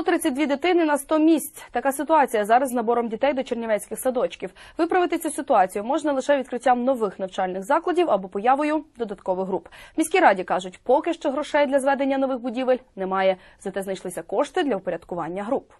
132 дитини на 100 місць. Така ситуація зараз з набором дітей до чернівецьких садочків. Виправити цю ситуацію можна лише відкриттям нових навчальних закладів або появою додаткових груп. Міські раді кажуть, поки що грошей для зведення нових будівель немає. Зате знайшлися кошти для упорядкування груп.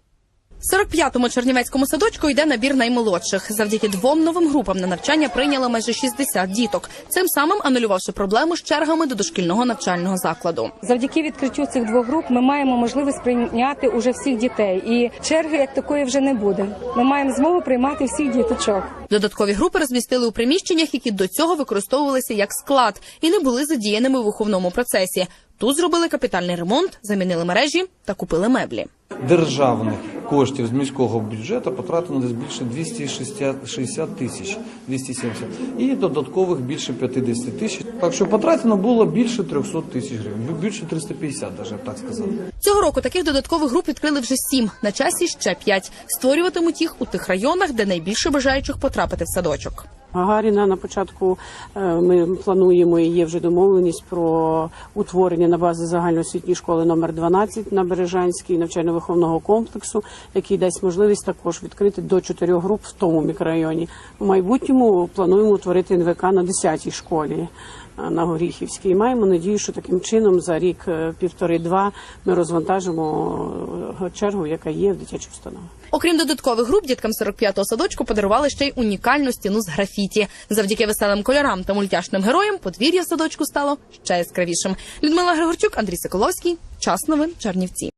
45-му чернівецькому садочку йде набір наймолодших. Завдяки двом новим групам на навчання прийняли майже 60 діток, цим самим анулювавши проблему з чергами до дошкільного навчального закладу. Завдяки відкриттю цих двох груп ми маємо можливість прийняти уже всіх дітей, і черги як такої вже не буде. Ми маємо змогу приймати всіх діточок. Додаткові групи розмістили у приміщеннях, які до цього використовувалися як склад і не були задіяними у виховному процесі. Тут зробили капітальний ремонт, замінили мережі та купили меблі. державних коштів з міського бюджету потратено десь більше 260 тисяч, 270, і додаткових більше 50 тисяч. Так що потрачено було більше 300 тисяч гривень, більше 350 навіть, так сказав. Цього року таких додаткових груп відкрили вже сім. На часі ще п'ять. Створюватимуть їх у тих районах, де найбільше бажаючих потрапити в садочок. Гагаріна на початку е, ми плануємо і є вже домовленість про утворення на базі загальноосвітньої школи номер 12 на Бережанській навчально-виховного комплексу, який дасть можливість також відкрити до чотирьох груп в тому мікрорайоні. У майбутньому плануємо утворити НВК на 10-й школі е, на Горіхівській. І маємо надію, що таким чином за рік е, півтори-два ми розвантажимо чергу, яка є в дитячій установі. Окрім додаткових груп, діткам 45-го садочку подарували ще й унікальну стіну з графіті. Завдяки веселим кольорам та мультяшним героям подвір'я в садочку стало ще яскравішим. Людмила Григорчук, Андрій Соколовський. Час новин Чернівці.